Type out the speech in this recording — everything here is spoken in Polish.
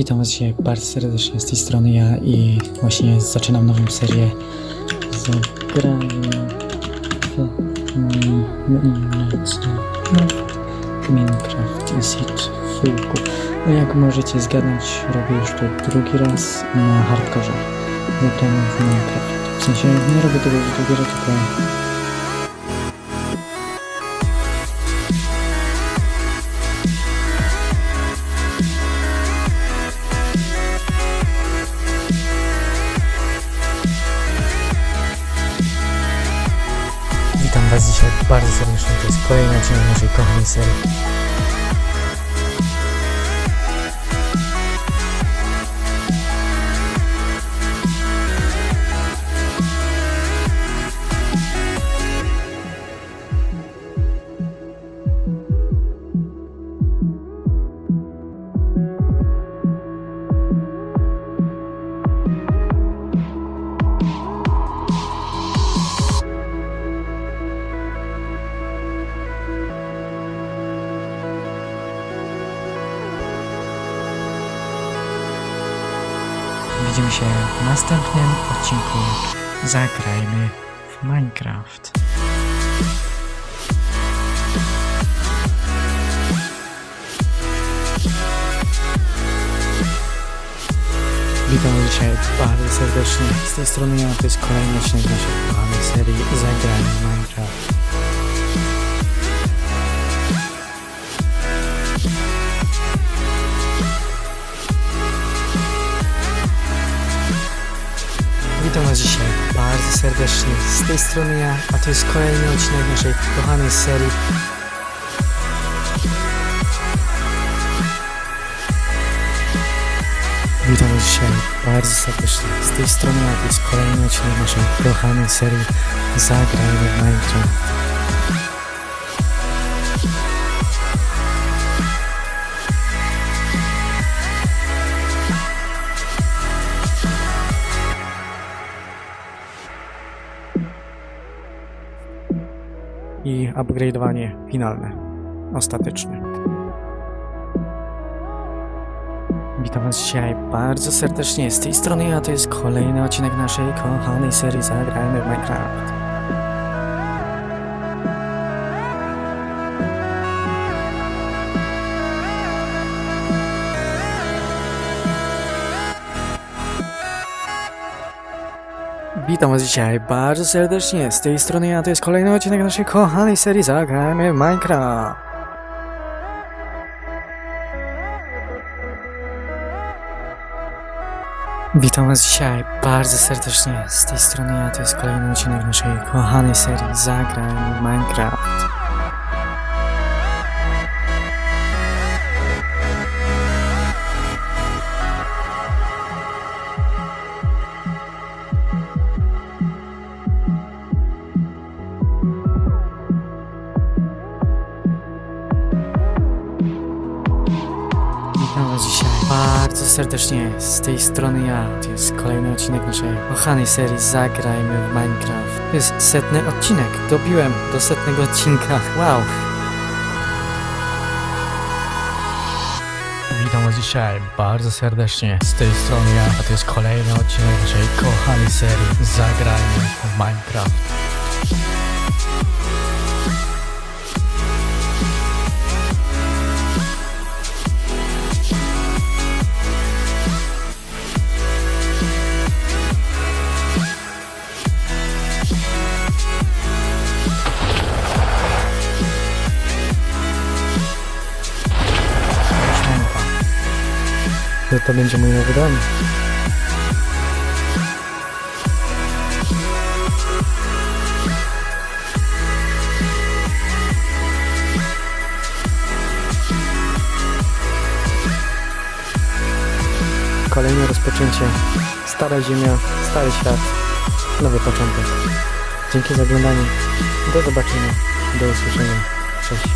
Witam Was dzisiaj bardzo serdecznie z tej strony ja i właśnie zaczynam nową serię zagrania w Minecraft Minecraft Easy Fullku. No jak możecie zgadnąć, robię już to drugi raz na hardkorze. Zagramy w Minecraft. W sensie nie robię tego drugi raz, tylko Witam Was dzisiaj bardzo serdecznie. To jest kolejny odcinek naszej kochanej serii. Widzimy się w następnym odcinku. Zagrajmy w Minecraft. Witam dzisiaj bardzo serdecznie. Z tej strony ja, to jest kolejny odcinek naszej kochanej serii Witam Was dzisiaj bardzo serdecznie. Z tej strony ja, a to jest kolejny odcinek naszej kochanej serii. Witam Was dzisiaj bardzo serdecznie. Z tej strony ja, to jest kolejny odcinek naszej kochanej serii Zagrajmy w Minecraft. I upgrade'owanie finalne, ostateczne. Witam Was dzisiaj bardzo serdecznie. Z tej strony ja, to jest kolejny odcinek naszej kochanej serii Zagrajmy w Minecraft. Witam Was dzisiaj bardzo serdecznie. Z tej strony ja, to jest kolejny odcinek naszej kochanej serii Zagrajmy w Minecraft. Witam Was dzisiaj bardzo serdecznie. Z tej strony ja, to jest kolejny odcinek naszej kochanej serii Zagrajmy w Minecraft. Was dzisiaj bardzo serdecznie. Z tej strony ja. To jest kolejny odcinek naszej kochanej serii Zagrajmy w Minecraft. To jest setny odcinek. Dobiłem do setnego odcinka. Wow. Witam Was dzisiaj bardzo serdecznie. Z tej strony ja. A to jest kolejny odcinek naszej kochanej serii Zagrajmy w Minecraft. To, to będzie mój nowy dom. Kolejne rozpoczęcie. Stara ziemia, stary świat, nowy początek. Dzięki za oglądanie. Do zobaczenia. Do usłyszenia. Cześć.